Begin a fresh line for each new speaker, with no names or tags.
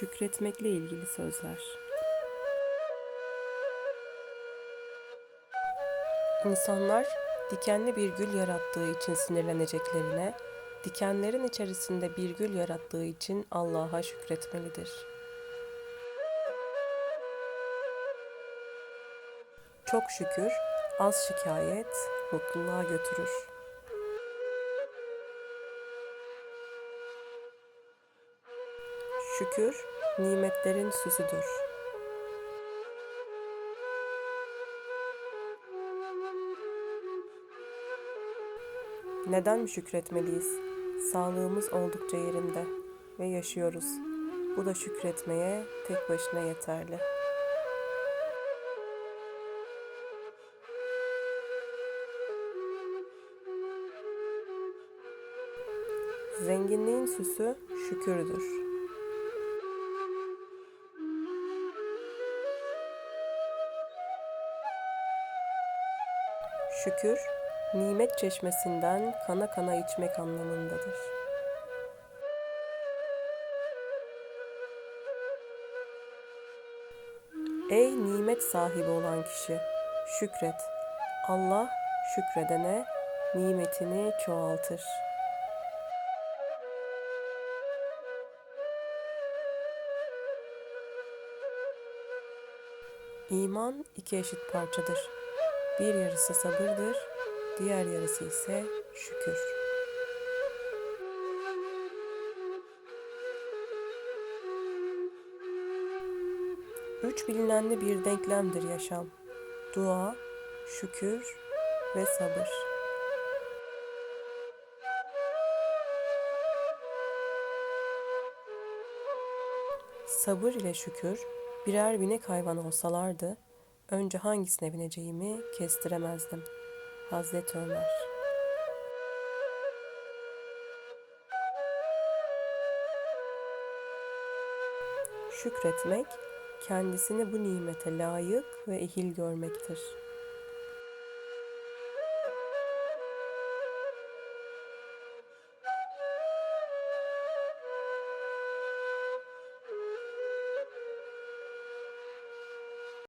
Şükretmekle ilgili sözler. İnsanlar dikenli bir gül yarattığı için sinirleneceklerine, dikenlerin içerisinde bir gül yarattığı için Allah'a şükretmelidir. Çok şükür, az şikayet mutluluğa götürür. Şükür, nimetlerin süsüdür. Neden mi şükretmeliyiz? Sağlığımız oldukça yerinde ve yaşıyoruz. Bu da şükretmeye tek başına yeterli. Zenginliğin süsü şükürdür. Şükür, nimet çeşmesinden kana kana içmek anlamındadır. Ey nimet sahibi olan kişi, şükret. Allah şükredene nimetini çoğaltır. İman iki eşit parçadır. Bir yarısı sabırdır, diğer yarısı ise şükür. Üç bilinenli bir denklemdir yaşam. Dua, şükür ve sabır. Sabır ile şükür birer binek hayvan olsalardı, önce hangisine bineceğimi kestiremezdim. Hazreti Ömer Şükretmek, kendisini bu nimete layık ve ehil görmektir.